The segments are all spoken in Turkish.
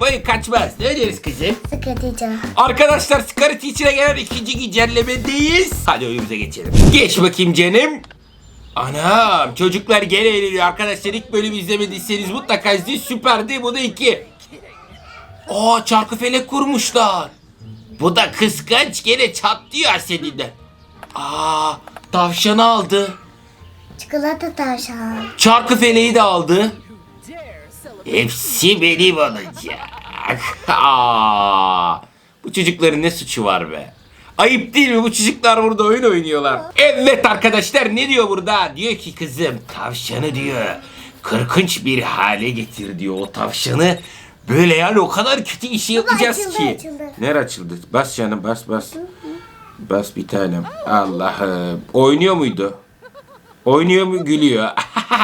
boyun kaçmaz. Ne diyoruz kızım? Sıkıtıcı. Arkadaşlar Scarlet içine gelen ikinci güncellemedeyiz. Hadi oyunumuza geçelim. Geç bakayım canım. Anam çocuklar gene eğleniyor arkadaşlar ilk bölüm izlemediyseniz mutlaka izleyin süperdi bu da iki. Aa çarkı felek kurmuşlar. Bu da kıskanç gene çatlıyor seninle. Aa tavşanı aldı. Çikolata tavşan. Çarkı feleği de aldı. Hepsi benim olacak. Aa, bu çocukların ne suçu var be? Ayıp değil mi? Bu çocuklar burada oyun oynuyorlar. Evet arkadaşlar ne diyor burada? Diyor ki kızım tavşanı diyor. Kırkınç bir hale getir diyor o tavşanı. Böyle yani o kadar kötü işi yapacağız açıldı, ki. açıldı. Nere açıldı? Bas canım bas bas. Bas bir tanem. Allah'ım. Oynuyor muydu? Oynuyor mu? Gülüyor.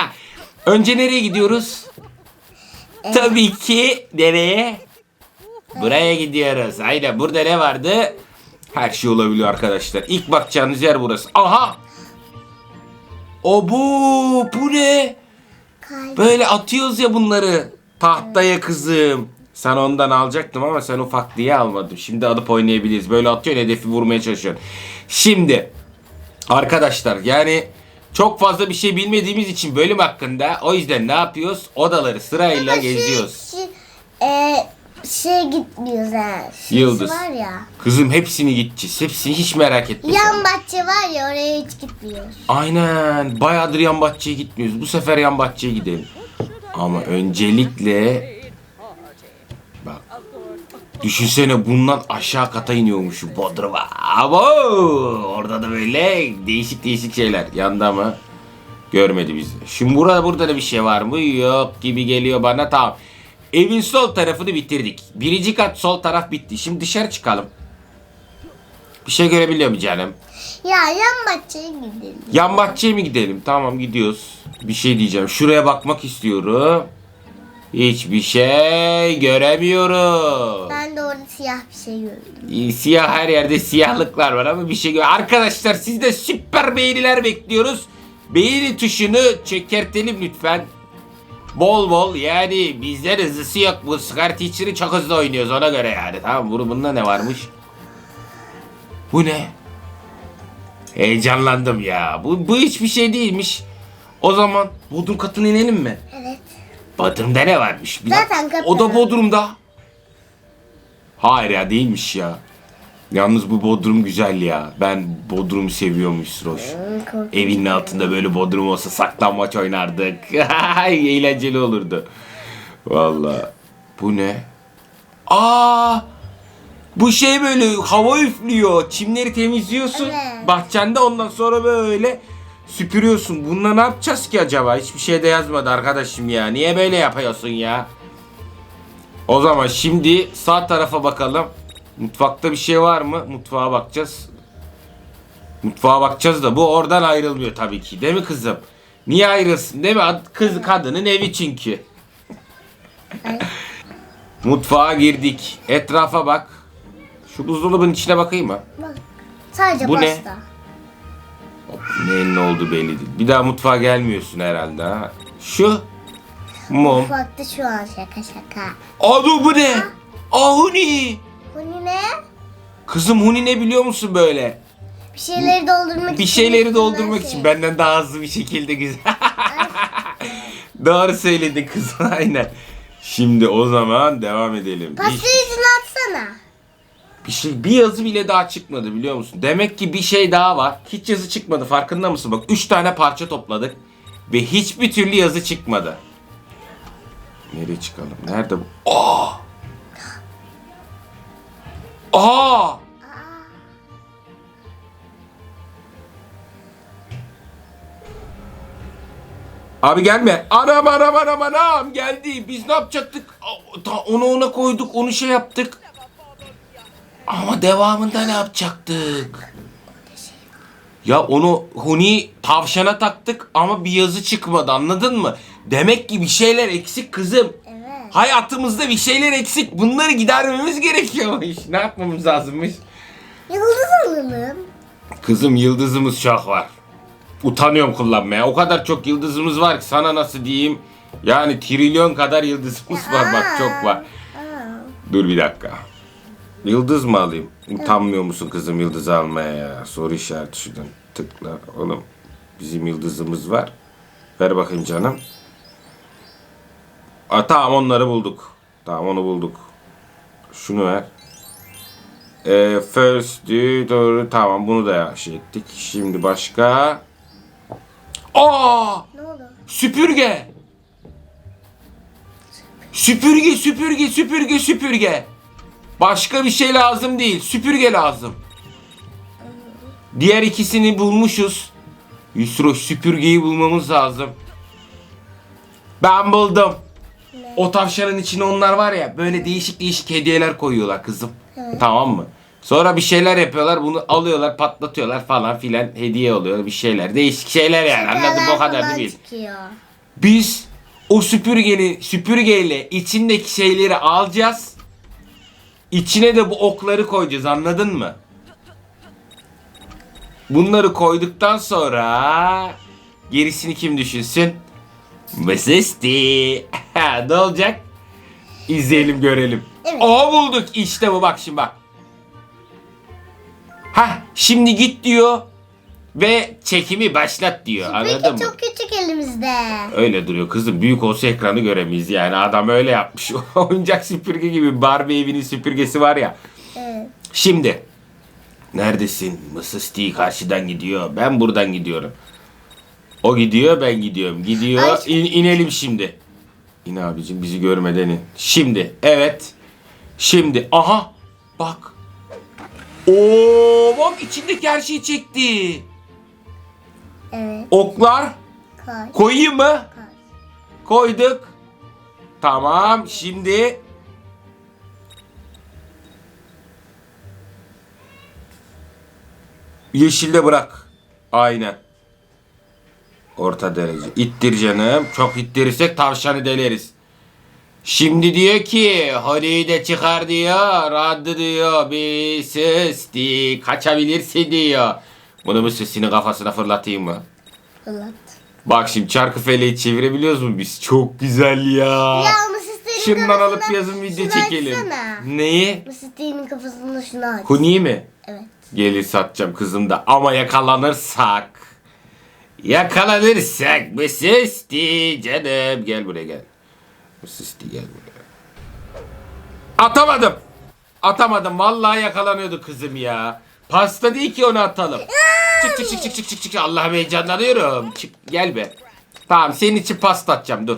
Önce nereye gidiyoruz? Tabii ki nereye? Buraya gidiyoruz. Aynen burada ne vardı? Her şey olabiliyor arkadaşlar. İlk bakacağınız yer burası. Aha! O bu, bu ne? Böyle atıyoruz ya bunları. Tahtaya kızım. Sen ondan alacaktım ama sen ufak diye almadım. Şimdi alıp oynayabiliriz. Böyle atıyorsun hedefi vurmaya çalışıyorsun. Şimdi arkadaşlar yani çok fazla bir şey bilmediğimiz için bölüm hakkında o yüzden ne yapıyoruz? Odaları sırayla Ama şey- geziyoruz. Şey, e, şey gitmiyoruz ha. Şurası Yıldız. var ya. Kızım hepsini gideceğiz. Hepsini hiç merak etme. sen. Yan bahçe var ya oraya hiç gitmiyoruz. Aynen. Bayağıdır yan bahçeye gitmiyoruz. Bu sefer yan bahçeye gidelim. Ama öncelikle düşünsene bundan aşağı kata iniyormuş şu Bodrum'a. Abo! Orada da böyle değişik değişik şeyler. Yanda mı? Görmedi bizi. Şimdi burada burada da bir şey var mı? Yok gibi geliyor bana. Tamam. Evin sol tarafını bitirdik. Birinci kat sol taraf bitti. Şimdi dışarı çıkalım. Bir şey görebiliyor mu canım? Ya yan bahçeye gidelim. Yan bahçeye mi gidelim? Tamam gidiyoruz. Bir şey diyeceğim. Şuraya bakmak istiyorum. Hiçbir şey göremiyorum. Ben siyah bir şey gördüm. Ee, Siyah her yerde siyahlıklar var ama bir şey gör. Arkadaşlar sizde süper beğeniler bekliyoruz. Beğeni tuşunu çökertelim lütfen. Bol bol yani bizden hızlısı yok bu Scar Teacher'ı çok hızlı oynuyoruz ona göre yani tamam bunu bunda ne varmış? Bu ne? Heyecanlandım ya. Bu, bu hiçbir şey değilmiş. O zaman Bodrum katına inelim mi? Evet. Bodrum'da ne varmış? Bir Zaten dakika. kapı. O da Bodrum'da. Hayır ya değilmiş ya. Yalnız bu Bodrum güzel ya. Ben Bodrum'u seviyormuş Roş. Hmm, korkunç. Evinin altında böyle Bodrum olsa saklanmaç oynardık. Eğlenceli olurdu. Vallahi. Bu ne? Aa! Bu şey böyle hava üflüyor. Çimleri temizliyorsun. Evet. Bahçende ondan sonra böyle süpürüyorsun. Bununla ne yapacağız ki acaba? Hiçbir şey de yazmadı arkadaşım ya. Niye böyle yapıyorsun ya? O zaman şimdi sağ tarafa bakalım. Mutfakta bir şey var mı? Mutfağa bakacağız. Mutfağa bakacağız da bu oradan ayrılmıyor tabii ki. Değil mi kızım? Niye ayrılsın değil mi? Kız kadının evi çünkü. Mutfağa girdik. Etrafa bak. Şu buzdolabının içine bakayım mı? Bak. Sadece Bu ne? pasta. Hop, Neyin ne olduğu belli değil. Bir daha mutfağa gelmiyorsun herhalde ha. Şu mum. Mutfakta şu an şaka şaka. Adı bu ne? Ahuni. Bu ne? Kızım Huni ne biliyor musun böyle? Bir şeyleri doldurmak için. Bir şeyleri doldurmak şey. için benden daha hızlı bir şekilde güzel. Doğru söyledi kız aynen. Şimdi o zaman devam edelim. Bir, Pasta yüzünü atsana. bir şey bir yazı bile daha çıkmadı biliyor musun? Demek ki bir şey daha var. Hiç yazı çıkmadı farkında mısın? Bak 3 tane parça topladık ve hiçbir türlü yazı çıkmadı. Nereye çıkalım? Nerede bu? Aa! Aa! Abi gelme. Anam anam anam anam geldi. Biz ne yapacaktık? Ta- Onu ona koyduk, onu şey yaptık. Ama devamında ne yapacaktık? Ya onu Huni tavşana taktık ama bir yazı çıkmadı anladın mı? Demek ki bir şeyler eksik kızım. Evet. Hayatımızda bir şeyler eksik. Bunları gidermemiz gerekiyormuş. Ne yapmamız lazımmış? Yıldız alalım. Kızım yıldızımız çok var. Utanıyorum kullanmaya. O kadar çok yıldızımız var ki sana nasıl diyeyim. Yani trilyon kadar yıldızımız var bak çok var. Dur bir dakika. Yıldız mı alayım? Utanmıyor musun kızım yıldız almaya ya? Soru işareti şuradan tıkla. Oğlum bizim yıldızımız var. Ver bakayım canım. Aa, tamam onları bulduk. Tamam onu bulduk. Şunu ver. Ee, first doğru tamam bunu da şey ettik. Şimdi başka. Aa! Ne oldu? Süpürge. Süpürge, süpürge, süpürge, süpürge. Başka bir şey lazım değil. Süpürge lazım. Diğer ikisini bulmuşuz. Yusro süpürgeyi bulmamız lazım. Ben buldum. O tavşanın içine onlar var ya böyle değişik değişik hediyeler koyuyorlar kızım. Tamam mı? Sonra bir şeyler yapıyorlar bunu alıyorlar patlatıyorlar falan filan hediye oluyor bir şeyler değişik şeyler yani anladım o kadar değil. Biz o süpürgenin süpürgeyle içindeki şeyleri alacağız. İçine de bu okları koyacağız anladın mı? Bunları koyduktan sonra gerisini kim düşünsün? Mesisti. ne olacak? İzleyelim görelim. Evet. O bulduk işte bu bak şimdi bak. Hah şimdi git diyor ve çekimi başlat diyor anladın Peki mı? çok küçük elimizde. Öyle duruyor kızım. Büyük olsa ekranı göremeyiz yani. Adam öyle yapmış. Oyuncak süpürge gibi Barbie evinin süpürgesi var ya. Evet. Şimdi. Neredesin? Mısır Steve karşıdan gidiyor. Ben buradan gidiyorum. O gidiyor ben gidiyorum. Gidiyor. Ay, İn- inelim şimdi. İn abicim bizi görmeden in. Şimdi. Evet. Şimdi. Aha. Bak. Oo bak içindeki her şeyi çekti. Evet. Oklar. Koy. Koyayım mı? Koy. Koyduk. Tamam. Şimdi yeşilde bırak. Aynen. Orta derece. İttir canım. Çok ittirirsek tavşanı deleriz. Şimdi diyor ki Holly'yi de çıkar diyor. Raddı diyor. Bir süsti. Kaçabilirsin diyor. Bunu bu süstinin kafasına fırlatayım mı? Fırlat. Bak şimdi çarkı feleği çevirebiliyoruz mu biz? Çok güzel ya. Ya Mısır Şundan alıp yazın video çekelim. açsana. Neyi? Mısır kafasına şunu aç. Huni mi? Evet. Gelir satacağım kızım da ama yakalanırsak. Yakalanırsak Mısısti canım. Gel buraya gel. Mısısti gel buraya. Atamadım. Atamadım. Vallahi yakalanıyordu kızım ya. Pasta değil ki onu atalım. Çık çık çık çık çık çık çık. Allah'ım heyecanlanıyorum. Çık gel be. Tamam senin için pasta atacağım dur.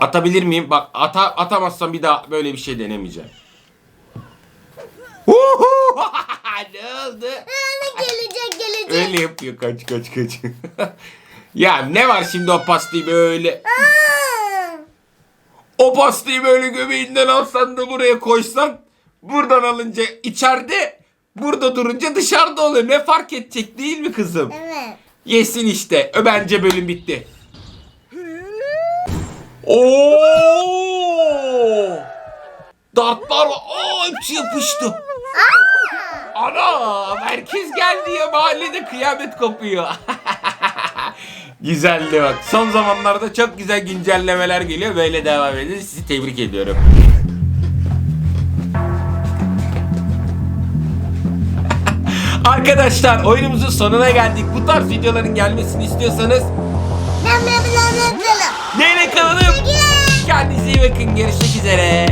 Atabilir miyim? Bak ata, atamazsam bir daha böyle bir şey denemeyeceğim. Ne oldu? Gelecek. Öyle yapıyor kaç kaç kaç. ya ne var şimdi o pastayı böyle Aa! o pastayı böyle göbeğinden alsan da buraya koysan buradan alınca içeride burada durunca dışarıda oluyor. Ne fark edecek değil mi kızım? Evet. Yesin işte. Ö, Bence bölüm bitti. Oo! Dartlar var. Aa, hepsi yapıştı. Ana! Herkes geldi ya mahallede kıyamet kopuyor. Güzeldi bak. Son zamanlarda çok güzel güncellemeler geliyor. Böyle devam edin. Sizi tebrik ediyorum. Arkadaşlar oyunumuzun sonuna geldik. Bu tarz videoların gelmesini istiyorsanız neyle kalalım? Kendinize iyi bakın. Görüşmek üzere.